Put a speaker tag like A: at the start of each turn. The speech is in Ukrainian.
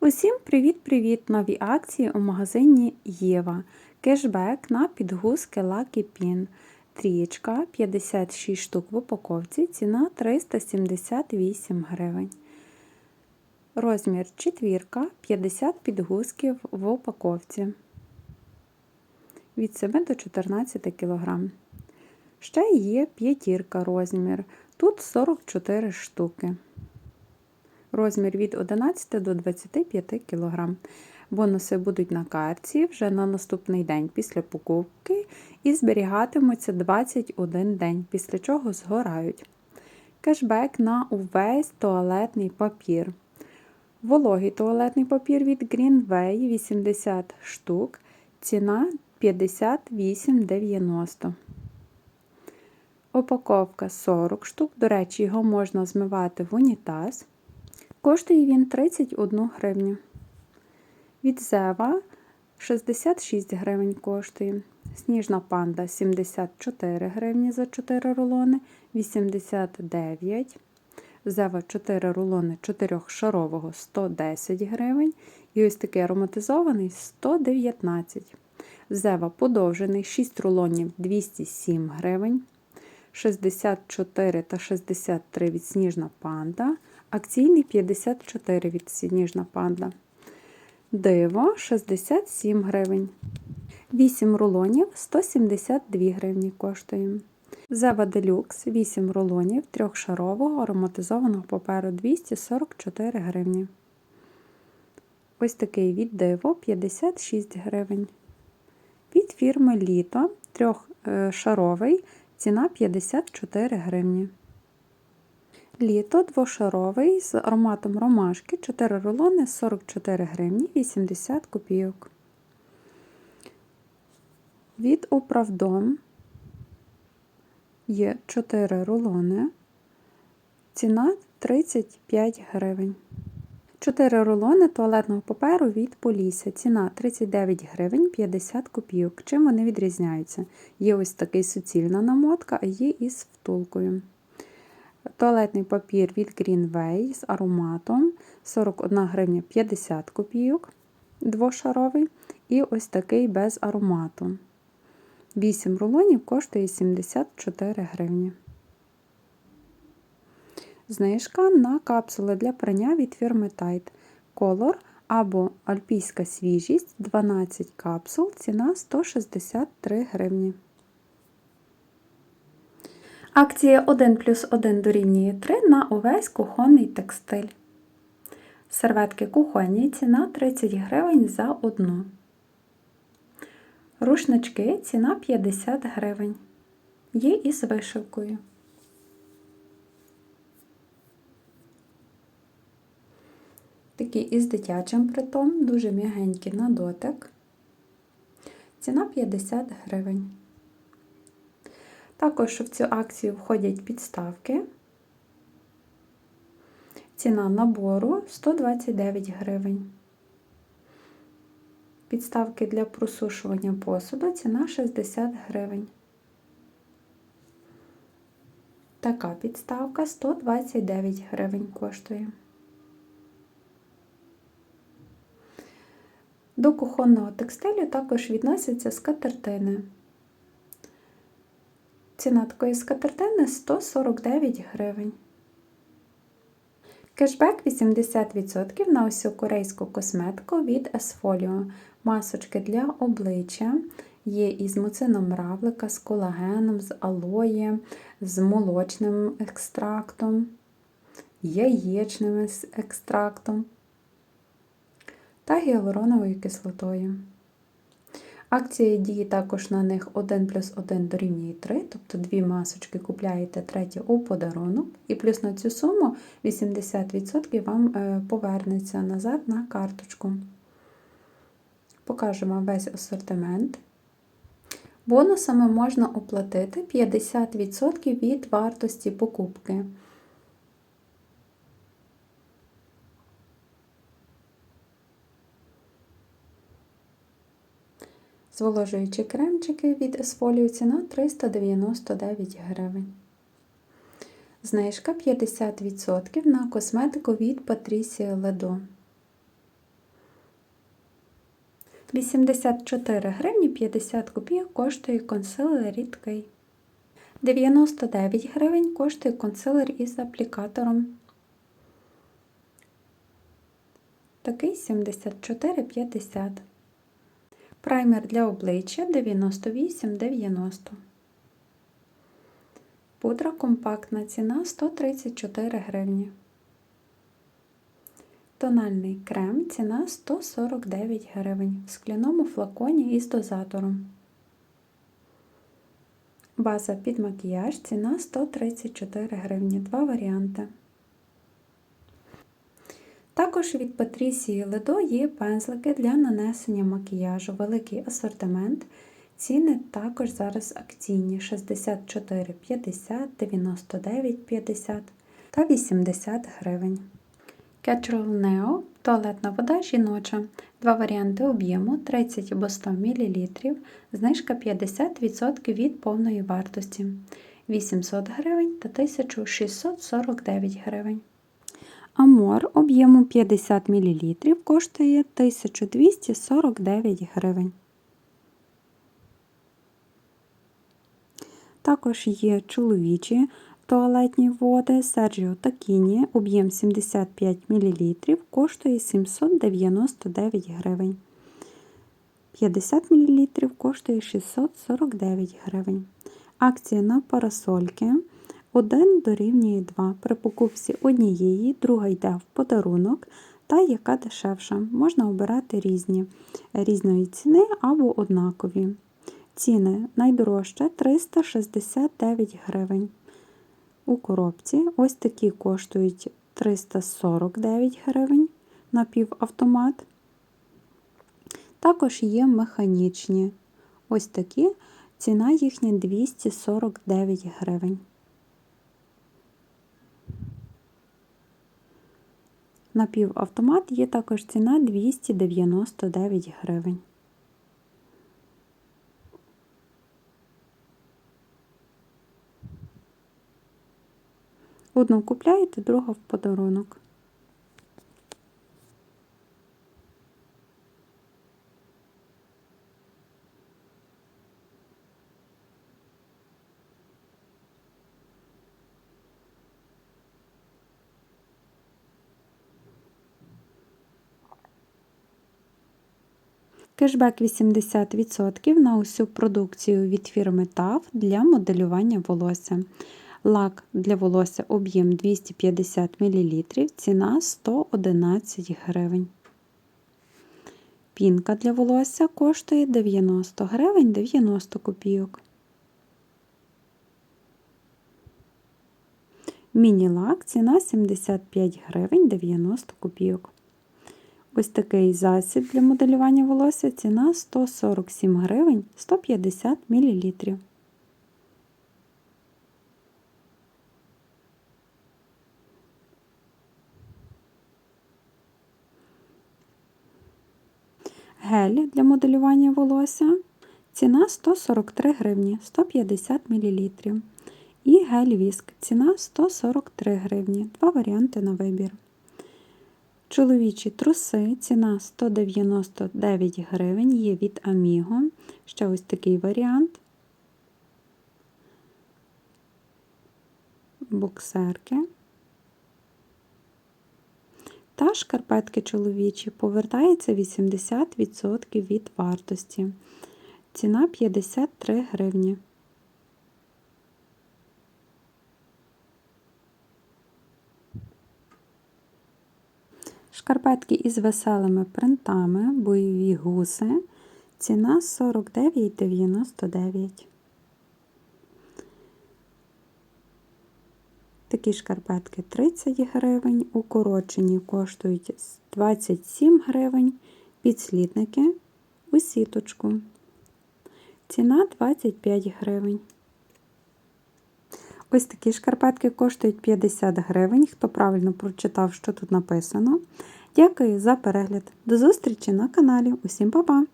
A: Усім привіт-привіт! Нові акції у магазині Єва. Кешбек на підгузки Lucky Pin. Трієчка 56 штук в упаковці, ціна 378 гривень. Розмір четвірка 50 підгузків в упаковці від 7 до 14 кг. Ще є п'ятірка розмір. Тут 44 штуки розмір від 11 до 25 кг. Бонуси будуть на карті вже на наступний день після покупки і зберігатимуться 21 день, після чого згорають. Кешбек на увесь туалетний папір. Вологий туалетний папір від Greenway 80 штук. Ціна 58,90. Упаковка 40 штук. До речі, його можна змивати в унітаз. Коштує він 31 гривню. Від Зева 66 гривень коштує. Сніжна панда 74 гривні за 4 рулони, 89. Зева 4 рулони 4-шарового 110 гривень. І ось такий ароматизований 119 Зева подовжений 6 рулонів 207 гривень. 64 та 63 від сніжна панда. Акційний 54 від сніжна панда. Диво 67 гривень. 8 рулонів 172 гривні коштує. Зева Делюкс 8 рулонів трьохшарового ароматизованого паперу 244 гривні. Ось такий від диво 56 гривень. Від фірми Літо трьохшаровий ціна 54 гривні. Літо двошаровий з ароматом ромашки 4 рулони 44 гривні 80 копійок. Від Управдом є 4 рулони. Ціна 35 гривень. 4 рулони туалетного паперу від Полісся. Ціна 39 гривень 50 копійок. Чим вони відрізняються? Є ось такий суцільна намотка, а є із втулкою. Туалетний папір від Greenway з ароматом 41 гривня 50 копійок, двошаровий. І ось такий без аромату. 8 рулонів коштує 74 гривні. Знижка на капсули для прання від фірми Tide. Колор або альпійська свіжість 12 капсул, ціна 163 гривні. Акція 1 плюс 1 дорівнює 3 на увесь кухонний текстиль. Серветки кухонні ціна 30 гривень за одну. Рушнички ціна 50 гривень. Є із вишивкою. Такі із дитячим притом, дуже м'ягенькі на дотик. Ціна 50 гривень. Також в цю акцію входять підставки. Ціна набору 129 гривень. Підставки для просушування посуду ціна 60 гривень. Така підставка 129 гривень коштує. До кухонного текстилю також відносяться скатертини. Ціна такої скатертини 149 гривень. Кешбек 80% на усю корейську косметику від Esfolio. Масочки для обличчя є із муцином равлика, з колагеном, з алоє, з молочним екстрактом, яєчним екстрактом та гіалуроновою кислотою. Акція діє також на них 1 плюс 1 дорівнює 3, тобто дві масочки купляєте третє у подарунок, і плюс на цю суму 80% вам е, повернеться назад на карточку. Покажемо весь асортимент. Бонусами можна оплатити 50% від вартості покупки. Зволожуючі кремчики від Есфолію ціна 399 гривень. Знижка 50% на косметику від Patricia Ledo. 84 гривні 50 копійок коштує консилер рідкий. 99 гривень коштує консилер із аплікатором. Такий 74,50. Праймер для обличчя 98,90. Пудра компактна ціна 134 гривні. Тональний крем ціна 149 гривень в скляному флаконі із дозатором. База під макіяж ціна 134 гривні. Два варіанти. Також від Патрісії Ледо є пензлики для нанесення макіяжу. Великий асортимент. Ціни також зараз акційні 64,50, 99,50 та 80 гривень. Catcherall Neo туалетна вода жіноча. Два варіанти об'єму 30 або 100 мл, знижка 50% від повної вартості 800 гривень та 1649 гривень. Амор об'ємом 50 мл коштує 1249 гривень. Також є чоловічі туалетні води Sergio Tacchini, об'єм 75 мл, коштує 799 гривень. 50 мл коштує 649 гривень. Акція на парасольки 1 дорівнює 2. При покупці однієї, друга йде в подарунок, та яка дешевша. Можна обирати різні різної ціни або однакові. Ціни найдорожче 369 гривень. У коробці ось такі коштують 349 гривень на півавтомат. Також є механічні. Ось такі ціна їхня 249 гривень. На півавтомат є також ціна 299 гривень. Одну купляєте, друга в подарунок. Кешбек 80% на усю продукцію від фірми TAF для моделювання волосся. Лак для волосся об'єм 250 мл, ціна 111 гривень. Пінка для волосся коштує 90 гривень 90 копійок. Міні-лак ціна 75 гривень 90 копійок. Ось такий засіб для моделювання волосся ціна 147 гривень 150 мл. Гель для моделювання волосся ціна 143 гривні 150 мл. І гель віск ціна 143 гривні. Два варіанти на вибір. Чоловічі труси ціна 199 гривень, є від Аміго. Ще ось такий варіант. Боксерки. Та шкарпетки чоловічі повертається 80% від вартості. Ціна 53 гривні. Шкарпетки із веселими принтами, бойові гуси. Ціна 49,99. Такі шкарпетки 30 гривень, укорочені коштують 27 гривень, підслідники у сіточку. Ціна 25 гривень. Ось такі шкарпетки коштують 50 гривень. Хто правильно прочитав, що тут написано. Дякую за перегляд. До зустрічі на каналі. Усім па-па!